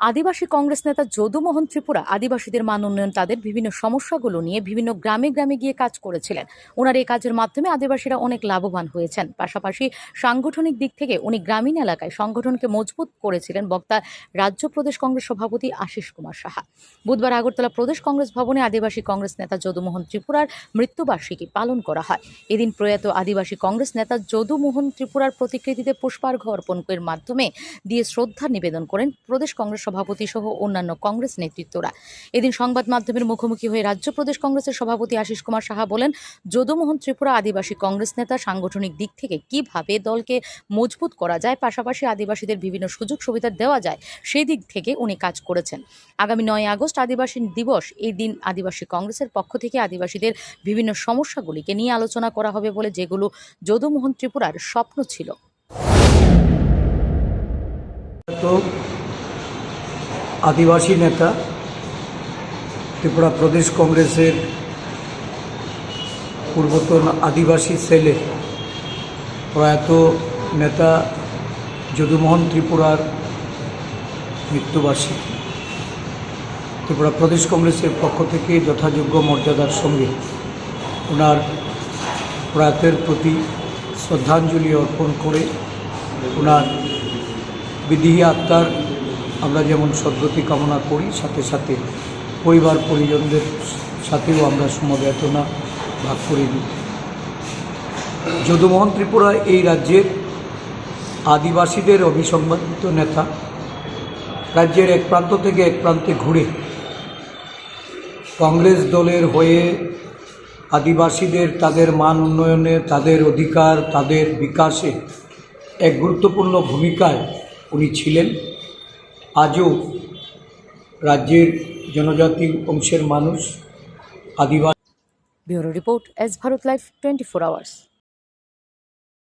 আদিবাসী কংগ্রেস নেতা যদুমোহন ত্রিপুরা আদিবাসীদের মান উন্নয়ন, তাদের বিভিন্ন সমস্যাগুলো নিয়ে বিভিন্ন গ্রামে গ্রামে গিয়ে কাজ করেছিলেন। ওনার এই কাজের মাধ্যমে আদিবাসীরা অনেক লাভবান হয়েছেন। পাশাপাশি সাংগঠনিক দিক থেকে উনি গ্রামীণ এলাকায় সংগঠনকে মজবুত করেছিলেন বক্তা রাজ্য প্রদেশ কংগ্রেস সভাপতি আশিস কুমার সাহা। বুধবার আগরতলা প্রদেশ কংগ্রেস ভবনে আদিবাসী কংগ্রেস নেতা যদুমোহন ত্রিপুরার মৃত্যুবার্ষিকী পালন করা হয়। এদিন প্রয়াত আদিবাসী কংগ্রেস নেতা যদুমোহন ত্রিপুরার প্রতিকৃতিতে পুষ্পার্ঘ অর্পণের মাধ্যমে দিয়ে শ্রদ্ধা নিবেদন করেন প্রদেশ কংগ্রেস সভাপতি সহ অন্যান্য কংগ্রেস নেতৃত্বরা। এদিন সংবাদ মাধ্যমের মুখোমুখি হয়ে রাজ্য প্রদেশ কংগ্রেসের সভাপতি আশিস কুমার সাহা বলেন, যদুমোহন ত্রিপুরা আদিবাসী কংগ্রেস নেতা সাংগঠনিক দিক থেকে কীভাবে দলকে মজবুত করা যায়, পাশাপাশি আদিবাসীদের বিভিন্ন সুযোগ সুবিধা দেওয়া যায় সেই দিক থেকে উনি কাজ করেছেন। আগামী নয় আগস্ট আদিবাসী দিবস, এই দিন আদিবাসী কংগ্রেসের পক্ষ থেকে আদিবাসীদের বিভিন্ন সমস্যাগুলিকে নিয়ে আলোচনা করা হবে বলে যেগুলো যদুমোহন ত্রিপুরার স্বপ্ন ছিল। আদিবাসী নেতা, ত্রিপুরা প্রদেশ কংগ্রেসের পূর্বতন আদিবাসী সেলে প্রয়াত নেতা যদুমোহন ত্রিপুরার মৃত্যুবার্ষিকী। ত্রিপুরা প্রদেশ কংগ্রেসের পক্ষ থেকে যথাযোগ্য মর্যাদার সঙ্গে ওনার প্রয়াতের প্রতি শ্রদ্ধাঞ্জলি অর্পণ করে ওনার বিদেহী আত্মার আমরা যেমন সদ্গতি কামনা করি, সাথে সাথে পরিবার পরিজনদের সাথেও আমরা সমবেদনা ভাগ করে দিই যদুমোহন ত্রিপুরা এই রাজ্যের আদিবাসীদের অভিসংবাদিত নেতা, রাজ্যের এক প্রান্ত থেকে এক প্রান্তে ঘুরে কংগ্রেস দলের হয়ে আদিবাসীদের তাদের মান উন্নয়নে, তাদের অধিকার, তাদের বিকাশে এক গুরুত্বপূর্ণ ভূমিকায় উনি ছিলেন। আজও রাজ্যের জনজাতি অংশের মানুষ আদিবাসী bureau report S Bharat life twenty four hours.